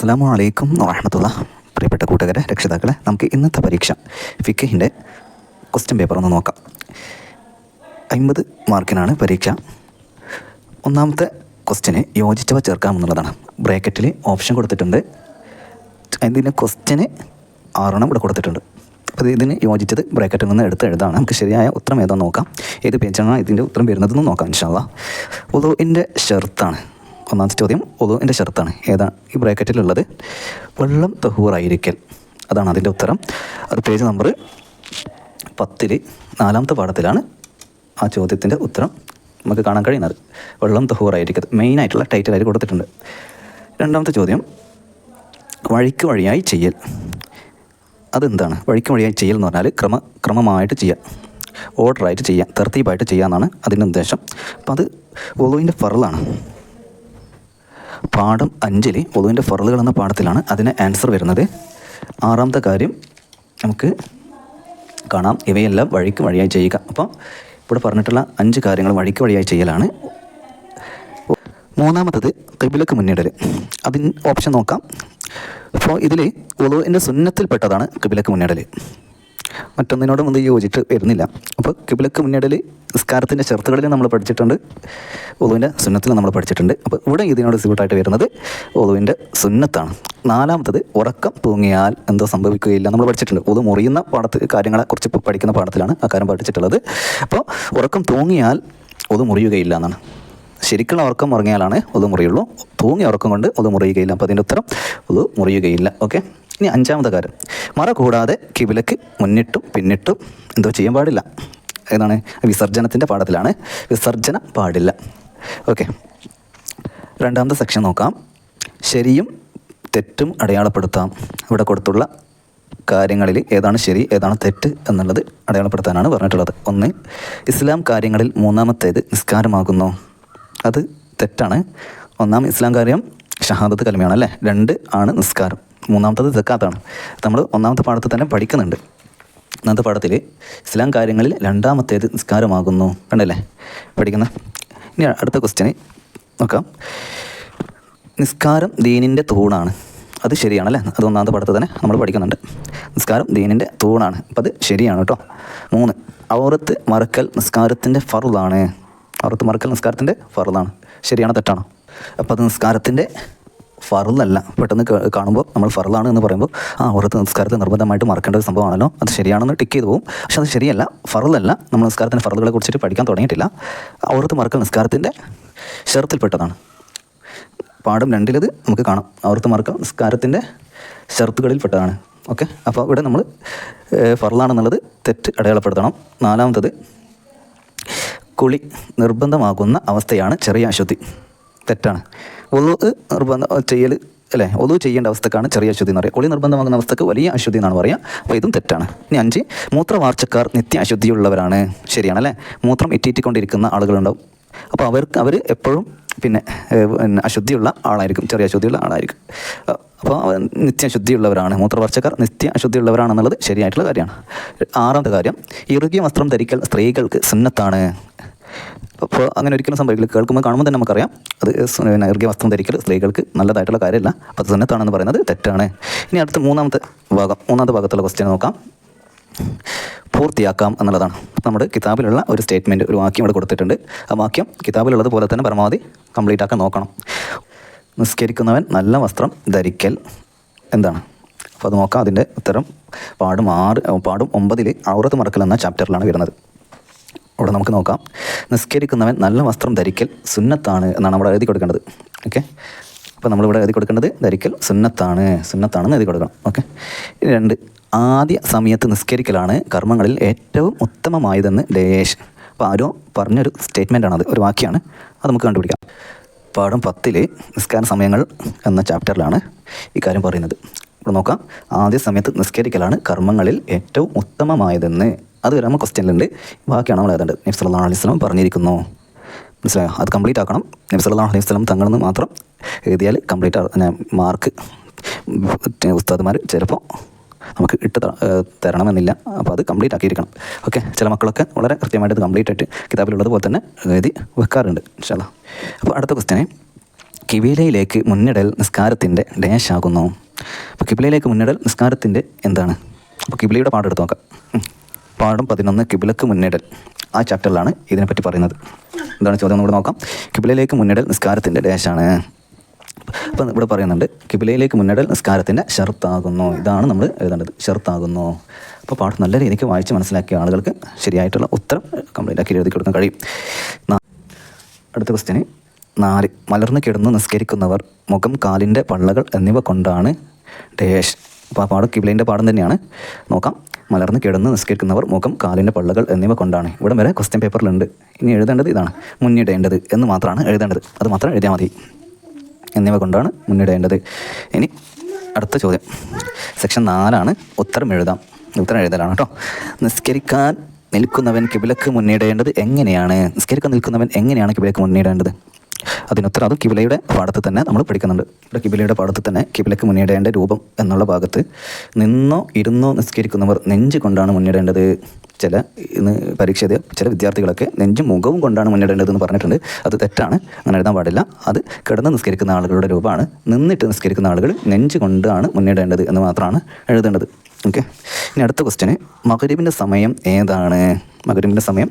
അസ്സാം വലൈക്കും വാഹമത്തുള്ള പ്രിയപ്പെട്ട കൂട്ടുകാരെ രക്ഷിതാക്കളെ നമുക്ക് ഇന്നത്തെ പരീക്ഷ ഫിക്കഹിന്റെ ക്വസ്റ്റ്യൻ പേപ്പർ ഒന്ന് നോക്കാം. അൻപത് മാർക്കിനാണ് പരീക്ഷ. ഒന്നാമത്തെ ക്വസ്റ്റ്യന് യോജിച്ചവ ചേർക്കാമെന്നുള്ളതാണ് ബ്രാക്കറ്റിൽ ഓപ്ഷൻ കൊടുത്തിട്ടുണ്ട്. ഇതിന് ക്വസ്റ്റ്യന് ആറെണ്ണം ഇവിടെ കൊടുത്തിട്ടുണ്ട്. അപ്പോൾ ഇതിന് യോജിച്ചത് ബ്രാക്കറ്റിൽ നിന്ന് എടുത്ത് എഴുതാണ്. നമുക്ക് ശരിയായ ഉത്തരം ഏതാണെന്ന് നോക്കാം. ഏത് പേജാണ് ഇതിന്റെ ഉത്തരം വരുന്നതെന്ന് നോക്കാം ഇൻഷാല്ല എന്റെ ഷെർത്താണ്. ഒന്നാമത്തെ ചോദ്യം ഒതുവിന്റെ ഷർത്താണ്. ഏതാണ് ഈ ബ്രാക്കറ്റിലുള്ളത്? വെള്ളം തഹൂറായിരിക്കൽ. അതാണ് അതിന്റെ ഉത്തരം. അത് പേജ് നമ്പർ പത്തിൽ നാലാമത്തെ പാഠത്തിലാണ് ആ ചോദ്യത്തിന്റെ ഉത്തരം നമുക്ക് കാണാൻ കഴിയുന്നത്. വെള്ളം തഹൂറായിരിക്കൽ മെയിനായിട്ടുള്ള ടൈറ്റിലായിട്ട് കൊടുത്തിട്ടുണ്ട്. രണ്ടാമത്തെ ചോദ്യം വഴിക്ക് വഴിയായി ചെയ്യൽ. അതെന്താണ്? വഴിക്ക് വഴിയായി ചെയ്യൽ എന്ന് പറഞ്ഞാൽ ക്രമ ക്രമമായിട്ട് ചെയ്യുക. ഓർഡറായിട്ട് ചെയ്യുക തെർത്തീപ്പായിട്ട് ചെയ്യുക എന്നാണ് അതിന്റെ ഉദ്ദേശം. അപ്പോൾ അത് ഒളുവിന്റെ ഫറലാണ്. പാഠം അഞ്ചിൽ വധുവിന്റെ ഫറലുകൾ എന്ന പാഠത്തിലാണ് അതിന് ആൻസർ വരുന്നത്. ആറാമത്തെ കാര്യം നമുക്ക് കാണാം. ഇവയെല്ലാം വഴിക്ക് വഴിയായി ചെയ്യുക. അപ്പോൾ ഇവിടെ പറഞ്ഞിട്ടുള്ള അഞ്ച് കാര്യങ്ങൾ വഴിക്ക് വഴിയായി ചെയ്യലാണ്. മൂന്നാമത്തത് കിബിലക്ക് മുന്നിടൽ അതിന് ഓപ്ഷൻ നോക്കാം. അപ്പോൾ ഇതിൽ ഉളുവിന്റെ സുന്നത്തിൽപ്പെട്ടതാണ് കിബിലക്ക് മുന്നിടൽ മറ്റൊന്നിനോടും ഒന്നും യോജിച്ച് വരുന്നില്ല. അപ്പോൾ കിബിലക്ക് മുന്നിടൽ നിസ്കാരത്തിന്റെ ചെറുത്തുകളിൽ നമ്മൾ പഠിച്ചിട്ടുണ്ട്. ഒതുവിന്റെ സുന്നത്തിൽ നമ്മൾ പഠിച്ചിട്ടുണ്ട്. അപ്പോൾ ഇവിടെ ഇതിനോട് സ്യൂട്ടായിട്ട് വരുന്നത് ഒതുവിന്റെ സുന്നത്താണ്. നാലാമത്തത് ഉറക്കം തൂങ്ങിയാൽ എന്തോ സംഭവിക്കുകയില്ല നമ്മൾ പഠിച്ചിട്ടുണ്ട്. ഒതു മുറിയുന്ന കാര്യങ്ങളെ കുറിച്ച് ഇപ്പോൾ പഠിക്കുന്ന പാഠത്തിലാണ് ആ കാര്യം പഠിച്ചിട്ടുള്ളത്. അപ്പോൾ ഉറക്കം തൂങ്ങിയാൽ ഒതു മുറിയുകയില്ല എന്നാണ്. ശരിക്കുള്ള ഉറക്കം ഉറങ്ങിയാലാണ് ഒതു മുറിയുള്ളൂ. തൂങ്ങിയ ഉറക്കം കൊണ്ട് ഒതു മുറിയുകയില്ല. അപ്പോൾ അതിന്റെ ഉത്തരം ഒതു മുറിയുകയില്ല. ഓക്കെ? ഇനി അഞ്ചാമത്തെ കാര്യം. മറ കൂടാതെ കിബിലക്ക് മുന്നിട്ടും പിന്നിട്ടും എന്തോ ചെയ്യാൻ പാടില്ല. ഏതാണ്? വിസർജനത്തിന്റെ പാഠത്തിലാണ്. വിസർജന പാടില്ല. ഓക്കെ രണ്ടാമത്തെ സെക്ഷൻ നോക്കാം. ശരിയും തെറ്റും അടയാളപ്പെടുത്താം. ഇവിടെ കൊടുത്തുള്ള കാര്യങ്ങളിൽ ഏതാണ് ശരി ഏതാണ് തെറ്റ് എന്നുള്ളത് അടയാളപ്പെടുത്താനാണ് പറഞ്ഞിട്ടുള്ളത്. ഒന്ന് ഇസ്ലാം കാര്യങ്ങളിൽ മൂന്നാമത്തേത് നിസ്കാരമാകുന്നു. അത് തെറ്റാണ്. ഒന്നാം ഇസ്ലാം കാര്യം ഷഹാദത്ത് കൽമയാണ് അല്ലേ രണ്ട് ആണ് നിസ്കാരം. മൂന്നാമത്തത് ജക്കാത്താണ് നമ്മൾ ഒന്നാമത്തെ പാഠത്തിൽ തന്നെ പഠിക്കുന്നുണ്ട്. ഒന്നാമത്തെ പാഠത്തിൽ ഇസ്ലാം കാര്യങ്ങളിൽ രണ്ടാമത്തേത് നിസ്കാരമാകുന്നു. കണ്ടല്ലേ? പഠിക്കുന്ന? ഇനി അടുത്ത ക്വസ്റ്റ്യന് നോക്കാം. നിസ്കാരം ദീനിന്റെ തൂണാണ്. അത് ശരിയാണല്ലേ? അത് ഒന്നാമത്തെ പാഠത്തിൽ തന്നെ നമ്മൾ പഠിക്കുന്നുണ്ട്. നിസ്കാരം ദീനിന്റെ തൂണാണ്. അപ്പം അത് ശരിയാണ് കേട്ടോ മൂന്ന്. ഔറത്ത് മറക്കൽ നിസ്കാരത്തിന്റെ ഫറുതാണ് ഔറത്ത് മറക്കൽ നിസ്കാരത്തിന്റെ ഫറുതാണ് ശരിയാണോ തെറ്റാണോ? അപ്പോൾ അത് നിസ്കാരത്തിന്റെ ഫറുലല്ല പെട്ടെന്ന് കാണുമ്പോൾ നമ്മൾ ഫറലാണ് എന്ന് പറയുമ്പോൾ ആ ഓരോ നിസ്കാരത്തെ നിർബന്ധമായിട്ട് മറക്കേണ്ട ഒരു സംഭവമാണല്ലോ. അത് ശരിയാണെന്ന് ടിക്ക് ചെയ്തു പോകും. പക്ഷെ അത് ശരിയല്ല. ഫറലല്ല നമ്മൾ നിസ്കാരത്തിന്റെ ഫറലുകളെ കുറിച്ചിട്ട് പഠിക്കാൻ തുടങ്ങിയിട്ടില്ല. ഔറത്ത് മറക്കൽ നിസ്കാരത്തിന്റെ ഷെർത്തിൽപ്പെട്ടതാണ്. പാഠം രണ്ടിലത് നമുക്ക് കാണാം. ഓർത്ത് മറക്കൽ നിസ്കാരത്തിന്റെ ഷർത്തുകളിൽപ്പെട്ടതാണ്. ഓക്കെ? അപ്പോൾ ഇവിടെ നമ്മൾ ഫറലാണെന്നുള്ളത് തെറ്റ് അടയാളപ്പെടുത്തണം. നാലാമത്തത് കുളി നിർബന്ധമാകുന്ന അവസ്ഥയാണ് ചെറിയ അശുദ്ധി. തെറ്റാണ്. ഒതു നിർബന്ധം ചെയ്യൽ അല്ലേ? ഒതു ചെയ്യേണ്ട അവസ്ഥക്കാണ് ചെറിയ അശുദ്ധി എന്ന് പറയുക. കുളി നിർബന്ധമാകുന്ന അവസ്ഥക്ക് വലിയ അശുദ്ധി എന്നാണ് പറയുക. അപ്പോൾ ഇതും തെറ്റാണ്. ഇനി അഞ്ച് മൂത്രവാർച്ചക്കാർ നിത്യ അശുദ്ധിയുള്ളവരാണ് ശരിയാണ് അല്ലേ? മൂത്രം ഇറ്റിറ്റിക്കൊണ്ടിരിക്കുന്ന ആളുകളുണ്ടാവും. അപ്പോൾ അവർക്ക് അവർ എപ്പോഴും പിന്നെ അശുദ്ധിയുള്ള ആളായിരിക്കും. ചെറിയ അശുദ്ധിയുള്ള ആളായിരിക്കും. അപ്പോൾ നിത്യ അശുദ്ധിയുള്ളവരാണ് മൂത്രവർച്ചക്കാർ നിത്യ അശുദ്ധിയുള്ളവരാണെന്നുള്ളത് ശരിയായിട്ടുള്ള കാര്യമാണ്. ആറാമത്തെ കാര്യം ഇറുകിയ വസ്ത്രം ധരിക്കൽ സ്ത്രീകൾക്ക് സുന്നത്താണ്. അപ്പോൾ അങ്ങനെ ഒരിക്കലും സംഭവിക്കില്ല. കേൾക്കുമ്പോൾ കാണുമ്പോൾ തന്നെ നമുക്കറിയാം. അത് നൈർഗ്യ വസ്ത്രം ധരിക്കൽ സ്ത്രീകൾക്ക് നല്ലതായിട്ടുള്ള കാര്യമല്ല. അപ്പോൾ അത് സുന്നത്താണെന്ന് പറയുന്നത് തെറ്റാണ്. ഇനി അടുത്ത മൂന്നാമത്തെ ഭാഗം മൂന്നാമത്തെ ഭാഗത്തുള്ള ക്വസ്റ്റ്യൻ നോക്കാം. പൂർത്തിയാക്കാം എന്നുള്ളതാണ്. നമ്മുടെ കിതാബിലുള്ള ഒരു സ്റ്റേറ്റ്മെന്റ് ഒരു വാക്യം ഇവിടെ കൊടുത്തിട്ടുണ്ട്. ആ വാക്യം കിതാബിലുള്ളത് പോലെ തന്നെ പരമാവധി കംപ്ലീറ്റ് ആക്കാൻ നോക്കണം. നിസ്കരിക്കുന്നവൻ നല്ല വസ്ത്രം ധരിക്കൽ എന്താണ്? അപ്പോൾ അത് നോക്കാം. അതിന്റെ ഉത്തരം പാടും ആറ് പാടും ഒമ്പതിൽ ഔറത്ത് മറക്കൽ എന്ന ചാപ്റ്ററിലാണ് വരുന്നത്. അവിടെ നമുക്ക് നോക്കാം. നിസ്കരിക്കുന്നവൻ നല്ല വസ്ത്രം ധരിക്കൽ സുന്നത്താണ് എന്നാണ് അവിടെ എഴുതി കൊടുക്കേണ്ടത്. ഓക്കെ അപ്പോൾ നമ്മളിവിടെ എഴുതി കൊടുക്കേണ്ടത് ധരിക്കൽ സുന്നത്താണ്. സുന്നത്താണെന്ന് എഴുതി കൊടുക്കണം. ഓക്കെ രണ്ട് ആദ്യ സമയത്ത് നിസ്കരിക്കലാണ് കർമ്മങ്ങളിൽ ഏറ്റവും ഉത്തമമായതെന്ന് ലേശ്. അപ്പോൾ ആരോ പറഞ്ഞൊരു സ്റ്റേറ്റ്മെന്റ് ആണത് ഒരു വാക്യാണ്. അത് നമുക്ക് കണ്ടുപിടിക്കാം. പാഠം പത്തിൽ നിസ്കാര സമയങ്ങൾ എന്ന ചാപ്റ്ററിലാണ് ഈ കാര്യം പറയുന്നത്. ഇവിടെ നോക്കാം. ആദ്യ സമയത്ത് നിസ്കരിക്കലാണ് കർമ്മങ്ങളിൽ ഏറ്റവും ഉത്തമമായതെന്ന്. അത് വരെ നമ്മൾ ക്വസ്റ്റ്യനിലുണ്ട് ബാക്കിയാണ് നമ്മൾ ഏതാണ്ട് നബ്സ് സല്ലല്ലാഹു അലൈഹി വസല്ലം പറഞ്ഞിരിക്കുന്നു. മനസ്സിലായോ? അത് കംപ്ലീറ്റ് ആക്കണം. നബ്സ് സല്ലല്ലാഹു അലൈഹി വസല്ലം തങ്ങളെന്ന് മാത്രം എഴുതിയാൽ കംപ്ലീറ്റ് മാർക്ക് ഉസ്താദ്മാർ ചിലപ്പോൾ നമുക്ക് ഇട്ട് തരണമെന്നില്ല. അപ്പോൾ അത് കംപ്ലീറ്റ് ആക്കിയിരിക്കണം. ഓക്കെ ചില മക്കളൊക്കെ വളരെ കൃത്യമായിട്ട് ഇത് കംപ്ലീറ്റ് ആയിട്ട് കിതാബിലുള്ളത് പോലെ തന്നെ എഴുതി വെക്കാറുണ്ട് ഇൻഷാല്ല അപ്പോൾ അടുത്ത ക്വസ്റ്റ്യനെ കിബിലയിലേക്ക് മുന്നിടൽ നിസ്കാരത്തിന്റെ ഡാഷ് ആകുന്നു. അപ്പോൾ കിബിലയിലേക്ക് മുന്നിടൽ നിസ്കാരത്തിന്റെ എന്താണ്? അപ്പോൾ കിബിലയുടെ പാട്ടെടുത്ത് നോക്കാം. പാഠം പതിനൊന്ന് കിബിലക്ക് മുന്നിടൽ. ആ ചാപ്റ്ററിലാണ് ഇതിനെപ്പറ്റി പറയുന്നത്. എന്താണ് ചോദ്യം ഒന്നുകൂടെ നോക്കാം. കിബിലയിലേക്ക് മുന്നിടൽ നിസ്കാരത്തിന്റെ ഡാഷാണ്. അപ്പം ഇവിടെ പറയുന്നുണ്ട് കിബിലയിലേക്ക് മുന്നിടൽ നിസ്കാരത്തിന്റെ ഷർത്താകുന്നു. ഇതാണ് നമ്മൾ എഴുതേണ്ടത് ഷർത്താകുന്നു. അപ്പോൾ പാഠം നല്ല രീതിക്ക് വായിച്ച് മനസ്സിലാക്കിയ ആളുകൾക്ക് ശരിയായിട്ടുള്ള ഉത്തരം കംപ്ലീറ്റ് ആക്കി എഴുതി കൊടുക്കാൻ കഴിയും. അടുത്ത ക്വസ്റ്റ്യന് നാല്. മലർന്നു കിടന്ന് നിസ്കരിക്കുന്നവർ മുഖം കാലിന്റെ പള്ളകൾ എന്നിവ കൊണ്ടാണ് ഡേഷ്. അപ്പോൾ ആ പാഠം കിബിലേന്റെ പാഠം തന്നെയാണ്. നോക്കാം. മലർന്ന് കിടന്ന് നിസ്കരിക്കുന്നവർ മുഖം കാലിന്റെ പള്ളുകൾ എന്നിവ കൊണ്ടാണ്. ഇവിടെ വരെ ക്വസ്റ്റ്യൻ പേപ്പറിലുണ്ട് ഇനി എഴുതേണ്ടത് ഇതാണ്. മുന്നിടേണ്ടത് എന്ന് മാത്രമാണ് എഴുതേണ്ടത്. അത് മാത്രം എഴുതിയാൽ മതി. എന്നിവ കൊണ്ടാണ് മുന്നിടേണ്ടത്. ഇനി അടുത്ത ചോദ്യം. സെക്ഷൻ നാലാണ് ഉത്തരം എഴുതാം. ഉത്തരം എഴുതലാണ് കേട്ടോ. നിസ്കരിക്കാൻ നിൽക്കുന്നവൻ കിബിലക്ക് മുന്നിടേണ്ടത് എങ്ങനെയാണ്? നിസ്കരിക്കാൻ നിൽക്കുന്നവൻ എങ്ങനെയാണ് കിബിലക്ക് മുന്നിടേണ്ടത്? അതിനുത്തരം അത് കിബിലയുടെ പാഠത്തിൽ തന്നെ നമ്മൾ പഠിക്കുന്നുണ്ട്. ഇവിടെ കിബിലയുടെ പാഠത്തിൽ തന്നെ കിബിലയ്ക്ക് മുന്നേടേണ്ട രൂപം എന്നുള്ള ഭാഗത്ത് നിന്നോ ഇരുന്നോ നിസ്കരിക്കുന്നവർ നെഞ്ച് കൊണ്ടാണ് മുന്നേടേണ്ടത്. ചില ഇന്ന് പരീക്ഷ ചില വിദ്യാർത്ഥികളൊക്കെ നെഞ്ചും മുഖവും കൊണ്ടാണ് മുന്നേടേണ്ടതെന്ന് പറഞ്ഞിട്ടുണ്ട്. അത് തെറ്റാണ്. അങ്ങനെ എഴുതാൻ പാടില്ല. അത് കിടന്ന് നിസ്കരിക്കുന്ന ആളുകളുടെ രൂപമാണ്. നിന്നിട്ട് നിസ്കരിക്കുന്ന ആളുകൾ നെഞ്ച് കൊണ്ടാണ് മുന്നേടേണ്ടത് എന്ന് മാത്രമാണ് എഴുതേണ്ടത്. ഓക്കെ. ഇനി അടുത്ത ക്വസ്റ്റ്യന് മകരീബിന്റെ സമയം ഏതാണ്? മകരീബിന്റെ സമയം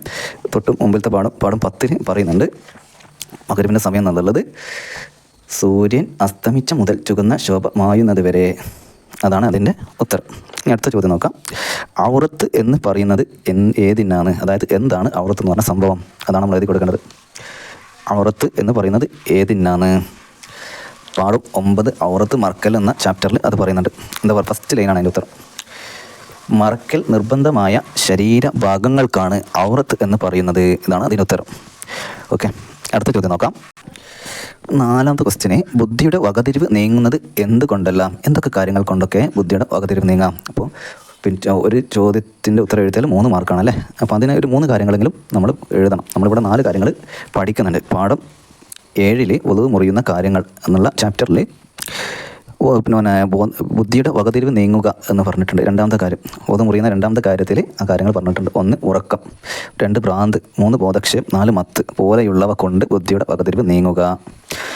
തൊട്ട് മുമ്പിലത്തെ പാഠം പാഠം പത്തിന് പറയുന്നുണ്ട്. മകരീബിന്റെ സമയം എന്നുള്ളത് സൂര്യൻ അസ്തമിച്ച മുതൽ ചുകുന്ന ശോഭ മായുന്നത് വരെ. അതാണ് അതിന്റെ ഉത്തരം. ഇനി അടുത്ത ചോദ്യം നോക്കാം. ഔറത്ത് എന്ന് പറയുന്നത് എൻ ഏതിനാണ്? അതായത് എന്താണ് ഔറത്ത് എന്ന് പറഞ്ഞ സംഭവം? അതാണ് നമ്മൾ എഴുതി കൊടുക്കേണ്ടത്. ഔറത്ത് എന്ന് പറയുന്നത് ഏതിനാണ്? പാടും ഒമ്പത് ഔറത്ത് മറക്കൽ എന്ന ചാപ്റ്ററിൽ അത് പറയുന്നുണ്ട്. എന്താ പറയുക? ഫസ്റ്റ് ലൈനാണ് അതിന്റെ ഉത്തരം. മറക്കൽ നിർബന്ധമായ ശരീര ഭാഗങ്ങൾക്കാണ് ഔറത്ത് എന്ന് പറയുന്നത്. ഇതാണ് അതിന്റെ ഉത്തരം. ഓക്കെ. അടുത്ത ചോദ്യം നോക്കാം. നാലാമത്തെ ക്വസ്റ്റിനെ ബുദ്ധിയുടെ വകതിരിവ് നീങ്ങുന്നത് എന്തുകൊണ്ടല്ല? എന്തൊക്കെ കാര്യങ്ങൾ കൊണ്ടൊക്കെ ബുദ്ധിയുടെ വകതിരിവ് നീങ്ങാം? അപ്പോൾ പിന്നെ ഒരു ചോദ്യത്തിന്റെ ഉത്തരം എഴുതിയാൽ മൂന്ന് മാർക്കാണ് അല്ലേ? അപ്പോൾ അതിനെ ഒരു മൂന്ന് കാര്യങ്ങളെങ്കിലും നമ്മൾ എഴുതണം. നമ്മളിവിടെ നാല് കാര്യങ്ങൾ പഠിക്കുന്നുണ്ട്. പാഠം ഏഴിൽ ഒളിവ് മുറിയുന്ന കാര്യങ്ങൾ എന്നുള്ള ചാപ്റ്ററിൽ പിന്നെ ബുദ്ധിയുടെ വകതിരിവ് നീങ്ങുക എന്ന് പറഞ്ഞിട്ടുണ്ട്. രണ്ടാമത്തെ കാര്യം ബോധം മുറിയുന്ന രണ്ടാമത്തെ കാര്യത്തിൽ ആ കാര്യങ്ങൾ പറഞ്ഞിട്ടുണ്ട്. ഒന്ന് ഉറക്കം. രണ്ട് ഭ്രാന്ത്. മൂന്ന് ബോധക്ഷയം. നാല് മത്ത്. പോലെയുള്ളവ കൊണ്ട് ബുദ്ധിയുടെ വകതിരിവ് നീങ്ങുക.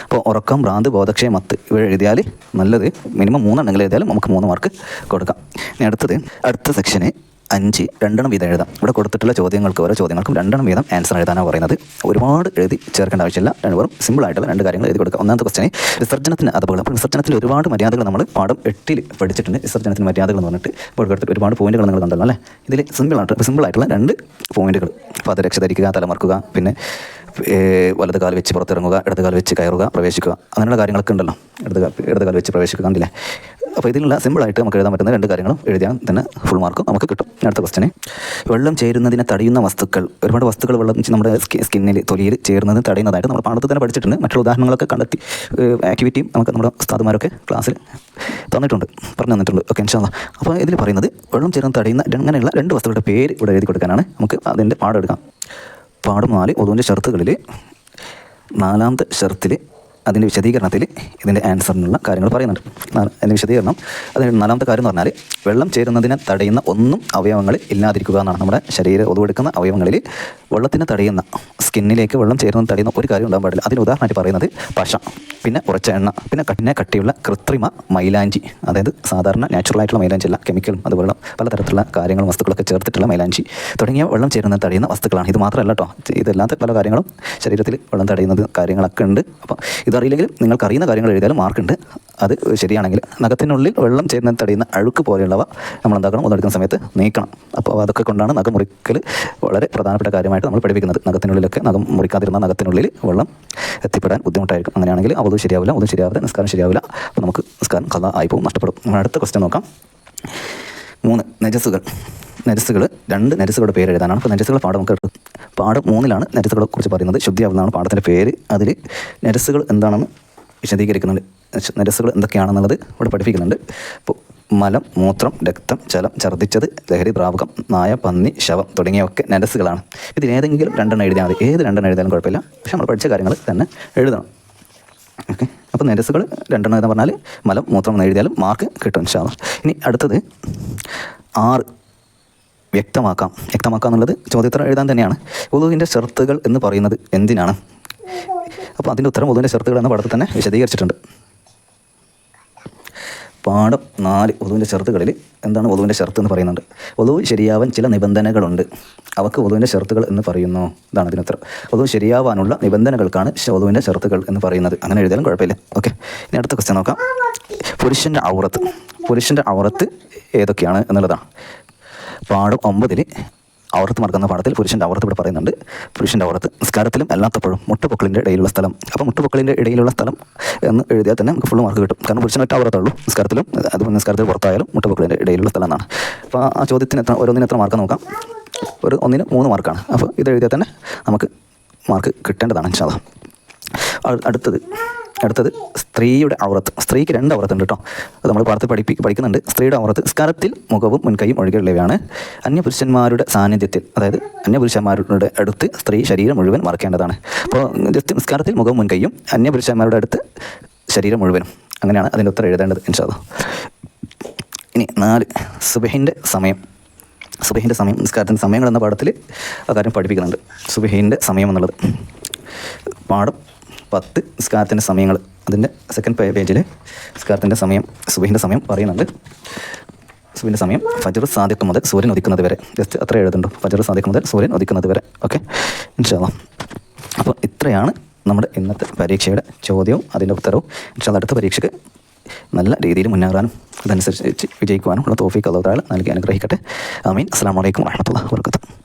അപ്പോൾ ഉറക്കം ഭ്രാന്ത് ബോധക്ഷയം മത്ത് ഇവ എഴുതിയാൽ നല്ലത്. മിനിമം മൂന്നെണ്ണെങ്കിലും എഴുതിയാലും നമുക്ക് മൂന്ന് മാർക്ക് കൊടുക്കാം. ഇനി അടുത്തത് അടുത്ത സെക്ഷന് അഞ്ച് രണ്ടെണ്ണം വീതം എഴുതാം. ഇവിടെ കൊടുത്തിട്ടുള്ള ചോദ്യങ്ങൾക്ക് ഓരോ ചോദ്യങ്ങൾക്കും രണ്ടെണ്ണം വീതം ആൻസർ എഴുതാനാണ് പറയുന്നത്. ഒരുപാട് എഴുതി ചേർക്കേണ്ട ആവശ്യമില്ല. രണ്ട് വെറും സിമ്പിൾ ആയിട്ടുള്ള രണ്ട് കാര്യങ്ങൾ എഴുതി കൊടുക്കുക. ഒന്നാമത്തെ ക്വസ്റ്റിനെ വിസർജനത്തിന് അതുപോലെ അപ്പോൾ വിസർജനത്തിൽ ഒരുപാട് മര്യാദകൾ നമ്മൾ പാഠം എട്ടിൽ പഠിച്ചിട്ടുണ്ട്. വിസർജനത്തിന് മര്യാദകൾ എന്ന് പറഞ്ഞിട്ട് ഇപ്പോൾ ഒരുപാട് പോയിന്റുകൾ നിങ്ങൾ കണ്ടല്ലോ അല്ലേ? ഇതിൽ സിമ്പിൾ ആയിട്ട് സിമ്പിൾ ആയിട്ടുള്ള രണ്ട് പോയിന്റുകൾ പാദരക്ഷ ധരിക്കുക തലമറക്കുക പിന്നെ വലത് കാൽ വെച്ച് പുറത്തിറങ്ങുക ഇടത് കാൽ വെച്ച് കയറുക പ്രവേശിക്കുക. അങ്ങനെയുള്ള കാര്യങ്ങളൊക്കെ ഉണ്ടല്ലോ. ഇടത് ഇടത് കാൽ വെച്ച് പ്രവേശിക്കുക കണ്ടില്ലേ? അപ്പോൾ ഇതിനുള്ള സിമ്പിളായിട്ട് നമുക്ക് എഴുതാൻ പറ്റുന്ന രണ്ട് കാര്യങ്ങളും എഴുതിയാൽ തന്നെ ഫുൾ മാർക്ക് നമുക്ക് കിട്ടും. അടുത്ത ക്വസ്റ്റിനെ വെള്ളം ചേരുന്നതിനെ തടയുന്ന വസ്തുക്കൾ. ഒരുപാട് വസ്തുക്കൾ വെള്ളം നമ്മുടെ സ്കിന്നിൽ തൊലിയിൽ ചേരുന്നത് തടയുന്നതായിട്ട് നമ്മൾ പാഠത്തിൽ തന്നെ പഠിച്ചിട്ടുണ്ട്. മറ്റുള്ള ഉദാഹരണങ്ങളൊക്കെ കണ്ടെത്തി ആക്ടിവിറ്റിയും നമുക്ക് നമ്മുടെ ഉസ്താദുമാരൊക്കെ ക്ലാസ്സിൽ തന്നിട്ടുണ്ട്. പറഞ്ഞു തന്നിട്ടുണ്ട്. ഓക്കെ ഇൻഷാല്ല അപ്പോൾ ഇതിൽ പറയുന്നത് വെള്ളം ചേർന്ന് തടയുന്ന അങ്ങനെയുള്ള രണ്ട് വസ്തുക്കളുടെ പേര് ഇവിടെ എഴുതി കൊടുക്കാനാണ്. നമുക്ക് അതിന്റെ പാഠം എടുക്കാം. നാല് ഒതുവിന്റെ ഷർത്തുകളിൽ നാലാമത്തെ ഷർത്തിൽ അതിന്റെ വിശദീകരണത്തിൽ ഇതിന്റെ ആൻസറിനുള്ള കാര്യങ്ങൾ പറയുന്നുണ്ട്. അതിന്റെ വിശദീകരണം. അതിന് നാലാമത്തെ കാര്യം എന്ന് പറഞ്ഞാൽ വെള്ളം ചേരുന്നതിനെ തടയുന്ന ഒന്നും അവയവങ്ങൾ ഇല്ലാതിരിക്കുക എന്നാണ്. നമ്മുടെ ശരീരം ഒതുവെടുക്കുന്ന അവയവങ്ങളിൽ വെള്ളത്തിനെ തടയുന്ന സ്കിന്നിലേക്ക് വെള്ളം ചേരുന്നത് തടയുന്ന ഒരു കാര്യം ഉണ്ടാകാൻ പാടില്ല. അതിന് ഉദാഹരണമായിട്ട് പറയുന്നത് പശ പിന്നെ ഉറച്ച എണ്ണ പിന്നെ കഠിന കട്ടിയുള്ള കൃത്രിമ മൈലാഞ്ചി. അതായത് സാധാരണ നാച്ചുറൽ ആയിട്ടുള്ള മൈലാഞ്ചി അല്ല കെമിക്കലും അതുപോലെ പലതരത്തിലുള്ള കാര്യങ്ങളും വസ്തുക്കളൊക്കെ ചേർത്തിട്ടുള്ള മൈലാഞ്ചി. തുടങ്ങിയ വെള്ളം ചേരുന്നത് തടയുന്ന വസ്തുക്കളാണ്. ഇത് മാത്രമല്ല കേട്ടോ ഇതല്ലാത്ത പല കാര്യങ്ങളും ശരീരത്തിൽ വെള്ളം തടയുന്നത് കാര്യങ്ങളൊക്കെ ഉണ്ട്. അപ്പോൾ ഇതറിയില്ലെങ്കിലും നിങ്ങൾക്ക് അറിയുന്ന കാര്യങ്ങൾ എഴുതിയാലും മാർക്കുണ്ട് അത് ശരിയാണെങ്കിൽ നഖത്തിനുള്ളിൽ വെള്ളം ചേരുന്നത് തടയുന്ന അഴുക്ക് പോലെയുള്ളവ നമ്മൾ എന്താക്കണം? ഒന്നെടുക്കുന്ന സമയത്ത് നീക്കണം. അപ്പോൾ അതൊക്കെ കൊണ്ടാണ് നഖം മുറിക്കൽ വളരെ പ്രധാനപ്പെട്ട കാര്യമായിട്ട് നമ്മൾ പഠിപ്പിക്കുന്നത്. നഖത്തിനുള്ളിലൊക്കെ നഖം മുറിക്കാതിരുന്ന നഖത്തിനുള്ളിൽ വെള്ളം എത്തിപ്പെടാൻ ബുദ്ധിമുട്ടായിരിക്കും. അങ്ങനെയാണെങ്കിൽ അവതും ശരിയാവില്ല ഒന്നും ശരിയാവില്ല നിസ്കാരം ശരിയാവില്ല. അപ്പോൾ നമുക്ക് നിസ്കാരം കഥ ആയിപ്പോവും നഷ്ടപ്പെടും. നമ്മൾ അടുത്ത ക്വസ്റ്റ്യൻ നോക്കാം. മൂന്ന് നജസ്സുകൾ. നരസുകൾ രണ്ട് നരസുകളുടെ പേര് എഴുതാനാണ്. അപ്പോൾ നരസുകളുടെ പാഠം നമുക്ക് പാഠം മൂന്നിലാണ് നരസുകളെ കുറിച്ച് പറയുന്നത്. ശുദ്ധിയാവുന്നതാണ് പാഠത്തിന്റെ പേര്. അതിൽ നരസുകൾ എന്താണെന്ന് വിശദീകരിക്കുന്നുണ്ട്. നരസുകൾ എന്തൊക്കെയാണെന്നുള്ളത് ഇവിടെ പഠിപ്പിക്കുന്നുണ്ട്. അപ്പോൾ മലം മൂത്രം രക്തം ചലം ഛർദ്ദിച്ചത് ലഹരി ദ്രാവകം നായ പന്നി ശവം തുടങ്ങിയവയൊക്കെ നരസുകളാണ് ഇതിലേതെങ്കിലും രണ്ടെണ്ണം എഴുതിയാൽ മതി. ഏത് രണ്ടെണ്ണം എഴുതിയാലും കുഴപ്പമില്ല. പക്ഷെ നമ്മൾ പഠിച്ച കാര്യങ്ങൾ തന്നെ എഴുതണം. ഓക്കെ. അപ്പോൾ നിരസുകൾ രണ്ടെണ്ണം എന്ന് പറഞ്ഞാൽ മലം മൂത്രം എന്ന് എഴുതിയാലും മാർക്ക് കിട്ടും ഇൻഷാ അല്ലാ. ഇനി അടുത്തത് ആറ് വ്യക്തമാക്കാം. വ്യക്തമാക്കാം എന്നുള്ളത് ചോദ്യോത്തരം എഴുതാൻ തന്നെയാണ്. ഉദുവിന്റെ ഷർത്തുകൾ എന്ന് പറയുന്നത് എന്തിനാണ്? അപ്പോൾ അതിന്റെ ഉത്തരം ഉദുവിന്റെ ഷർത്തുകൾ എന്ന പടത്തിൽ തന്നെ വിശദീകരിച്ചിട്ടുണ്ട്. പാഠം നാല് വധുവിന്റെ ഷർത്തുകളിൽ എന്താണ് വധുവിന്റെ ഷർത്ത് എന്ന് പറയുന്നുണ്ട്? വധു ശരിയാവാൻ ചില നിബന്ധനകളുണ്ട്. അവക്ക് വധുവിന്റെ ഷർത്തുകൾ എന്ന് പറയുന്നു. ഇതാണ് അതിനുത്തരം വധു ശരിയാവാനുള്ള നിബന്ധനകൾക്കാണ് വധുവിന്റെ ഷർത്തുകൾ എന്ന് പറയുന്നത്. അങ്ങനെ എഴുതിയാലും കുഴപ്പമില്ല. ഓക്കെ. ഇനി അടുത്ത ക്വസ്റ്റ്യൻ നോക്കാം. പുരുഷന്റെ ഔറത്ത്. പുരുഷന്റെ ഔറത്ത് ഏതൊക്കെയാണ് എന്നുള്ളതാണ്. പാഠം ഒമ്പതിൽ ഔറത്ത് മറക്കുന്ന പാഠത്തിൽ പുരുഷന്റെ ഔറത്ത് ഇവിടെ പറയുന്നുണ്ട്. പുരുഷന്റെ ഔറത്ത് നിസ്കാരത്തിലും അല്ലാത്തപ്പോഴും മുട്ടുപൊക്കളിന്റെ ഇടയിലുള്ള സ്ഥലം. അപ്പോൾ മുട്ടുപൊക്കളിന്റെ ഇടയിലുള്ള സ്ഥലം എന്ന് എഴുതിയാൽ തന്നെ നമുക്ക് ഫുള്ള് മാർക്ക് കിട്ടും. കാരണം പുരുഷനൊറ്റ ഔറത്തുള്ളൂ നിസ്കാരത്തിലും അത് നിസ്കാരത്തിൽ പുറത്തായാലും മുട്ടുപൊക്കളിന്റെ ഇടയിലുള്ള സ്ഥലം അപ്പോൾ ആ ചോദ്യത്തിന് എത്ര ഓരോന്നിന് എത്ര മാർക്ക് നോക്കാം? ഒരു ഒന്നിന് മൂന്ന് മാർക്കാണ് അപ്പോൾ ഇത് എഴുതിയാൽ തന്നെ നമുക്ക് മാർക്ക് കിട്ടേണ്ടതാണ് ഇൻഷാല്ല അടുത്തത്. അടുത്തത് സ്ത്രീയുടെ ഔറത്ത്. സ്ത്രീക്ക് രണ്ട് ഔറത്തുണ്ട് കേട്ടോ. അത് നമ്മൾ പാഠത്തിൽ പഠിപ്പി പഠിക്കുന്നുണ്ട്. സ്ത്രീയുടെ ഔറത്ത് സ്കാരത്തിൽ മുഖവും മുൻകൈയും ഒഴികെയുള്ളവയാണ്. അന്യപുരുഷന്മാരുടെ സാന്നിധ്യത്തിൽ അതായത് അന്യപുരുഷന്മാരുടെ അടുത്ത് സ്ത്രീ ശരീരം മുഴുവൻ മറക്കേണ്ടതാണ്. അപ്പോൾ ജസ്റ്റ് നിസ്കാരത്തിൽ മുഖവും മുൻകൈയും അന്യപുരുഷന്മാരുടെ അടുത്ത് ശരീരം മുഴുവനും. അങ്ങനെയാണ് അതിന്റെ ഉത്തരം എഴുതേണ്ടത് ഇൻഷാദ് ഇനി നാല് സുബഹിന്റെ സമയം. സുബഹിന്റെ സമയം നിസ്കാരത്തിന്റെ സമയങ്ങൾ എന്ന പാഠത്തിൽ ആ കാര്യം പഠിപ്പിക്കുന്നുണ്ട്. സുബഹിന്റെ സമയം എന്നുള്ളത്. പാഠം പത്ത് സ്കാർത്തിന്റെ സമയങ്ങൾ. അതിന്റെ സെക്കൻഡ് പേജിൽ സ്കാർത്തിന്റെ സമയം സുബഹിന്റെ സമയം പറയുന്നുണ്ട്. സുബിന്റെ സമയം ഫജർ സാദിഖ് മുതൽ സൂര്യൻ ഒതിക്കുന്നത് വരെ. ജസ്റ്റ് അത്ര എഴുതുന്നുണ്ടോ ഫജർ സാദിഖ് മുതൽ സൂര്യൻ ഒതിക്കുന്നത് വരെ. ഓക്കെ ഇൻഷാല്ല അപ്പോൾ ഇത്രയാണ് നമ്മുടെ ഇന്നത്തെ പരീക്ഷയുടെ ചോദ്യവും അതിന്റെ ഉത്തരവും. ഇൻഷാല്ല അടുത്ത പരീക്ഷയ്ക്ക് നല്ല രീതിയിൽ മുന്നേറാനും അതനുസരിച്ച് വിജയിക്കുവാനും ഉള്ള തോഫിക്ക് അള്ളാഹ് നൽകി അനുഗ്രഹിക്കട്ടെ. ആമീൻ. അസ്സാം വലൈക്കും വാഹമത്തുള്ള വർക്കത്ത്